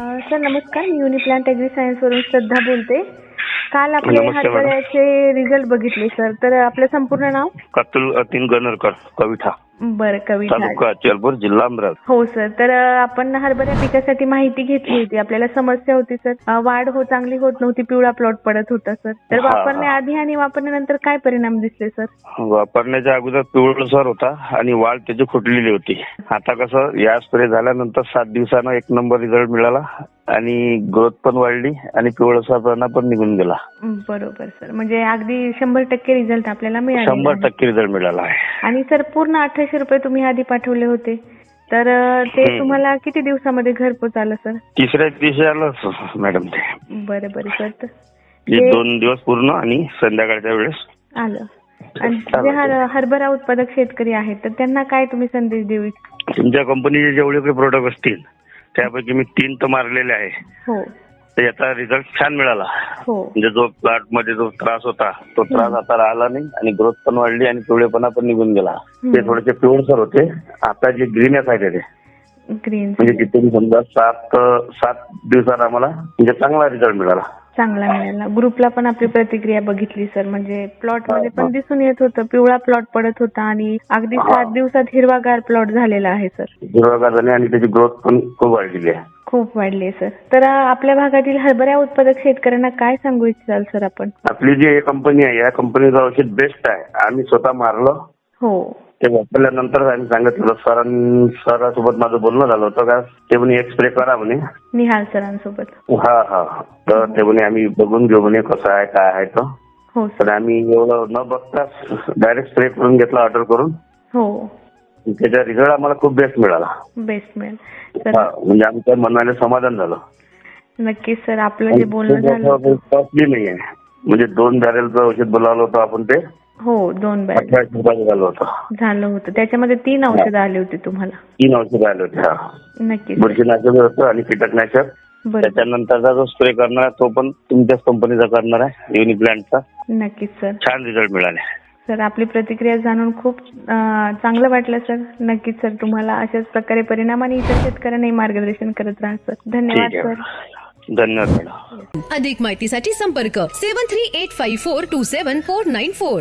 Sir नमस्कार. मी युनिप्लांट agree सायन्सवरून श्रद्धा बोलते. काल आपले नमस्ते, मॅडम. हरभऱ्याचे रिझल्ट बघितले सर. तर आपलं संपूर्ण नाव? कत्तुल अतिन गणरकर कविठा बरं कविता तालुका चलपूर जिल्हा अमरावती. हो सर. तर अ, आपण हरभरा पिकासाठी माहिती घेतली होती. आपल्याला समस्या होती सर. अ, वाढ हो चांगली होत नव्हती. पिवळा प्लॉट पडत होता सर. तर हा. वापरण्याआधी आणि वापरल्यानंतर काय परिणाम दिसले सर? वापरण्याच्या अगोदर पिवळसर होता आणि वाढ त्याची फुटलेली होती. आता कसं या स्प्रे झाल्यानंतर सात दिवसानं एक नंबर रिझल्ट मिळाला. आणि ग्रोथ पण वाढली आणि पिवळसरपणा पण निघून गेला. बरोबर सर. म्हणजे अगदी शंभर टक्के रिझल्ट आपल्याला मिळाले शंभर टक्के रिझल्ट मिळाला आहे. आणि सर पूर्ण अठराशे रुपये तुम्ही आधी पाठवले होते. तर ते हम्म. तुम्हाला किती दिवसामध्ये घरपोच आलं सर? तिसऱ्या दिवशी आलं मॅडम ते. बरं बरं सर. तर ते दोन दिवस पूर्ण आणि संध्याकाळच्या वेळेस आलं. आणि जे हर हरभरा उत्पादक शेतकरी आहेत तर त्यांना काय तुम्ही संदेश देऊ इच्छिता? तुमच्या कंपनीचे जेवढे काही प्रोडक्ट असतील त्यापैकी मी तीन तर मारलेले आहे. हो. तर याचा रिझल्ट छान मिळाला. हो. म्हणजे जो प्लॉटमध्ये जो त्रास होता तो त्रास आता राहिला नाही आणि ग्रोथ पण वाढली आणि पिवळेपणा पण निघून गेला. ते थोडेसे पिवळसर होते. आता जे ग्रीनच आहे ते. ग्रीन म्हणजे तिथून समजा सात सात दिवसात आम्हाला म्हणजे चांगला रिझल्ट मिळाला. चांगला मिळाला ग्रुपला पण आपली प्रतिक्रिया बघितली सर म्हणजे प्लॉटमध्ये. पण दिसून येत होतं. पिवळा प्लॉट पडत होता आणि अगदी. सात दिवसात हिरवागार प्लॉट झालेला आहे सर हिरवागार झाली आणि त्याची ग्रोथ पण खूप वाढलेली आहे. खूप वाढली सर तर आपल्या भागातील हरभरा उत्पादक शेतकऱ्यांना काय सांगू इच्छाल सर आपण? आपली जी कंपनी आहे या कंपनीचं औषध बेस्ट आहे. आम्ही स्वतः मारलं. हो. ते वापरल्यानंतर आम्ही सांगितलं सरां सरासोबत माझं बोलणं झालं होतं का? ते म्हणे एक स्प्रे करा म्हणे. निहाल सरांसोबत. हा हा. तर ते म्हणे आम्ही बघून घेऊ म्हणे कसं आहे काय आहे तर हो. तर सर आम्ही एवढं न बघता डायरेक्ट स्प्रे करून घेतला ऑर्डर करून. हो. त्याचा रिझल्ट आम्हाला खूप बेस्ट मिळाला. बेस्ट मिळेल. हा, तर म्हणजे आमच्या मनाला समाधान झालं. नक्कीच सर आपलं जे बोलणं झालं होतं. कॉस्टली नाही आहे म्हणजे दोन बॅरेलचं औषध बोलावलं होतं आपण ते. हो दोन रुपयाचं झालं होतं. झालं होतं. त्याच्यामध्ये तीन औषधं आली होती तुम्हाला. तीन औषधं आले होते हा. नक्कीच. सर. बुरशीनाशक होतं आणि कीटकनाशक. बरं त्याच्यानंतरचा जो स्प्रे करणार आहे, तो पण तुमच्याच कंपनीचा करणार आहे युनिप्लॅन्टचा नक्कीच सर. छान रिझल्ट मिळाले. सर आपली प्रतिक्रिया जाणून खूप अं, चांगलं वाटलं सर. नक्कीच सर तुम्हाला अशाच प्रकारे परिणाम आणि इतर शेतकऱ्यांनाही मार्गदर्शन करत राहा सर. धन्यवाद ठीक सर. आहे धन्यवाद मॅडम. अधिक माहितीसाठी संपर्क seven three eight five four two seven four nine four.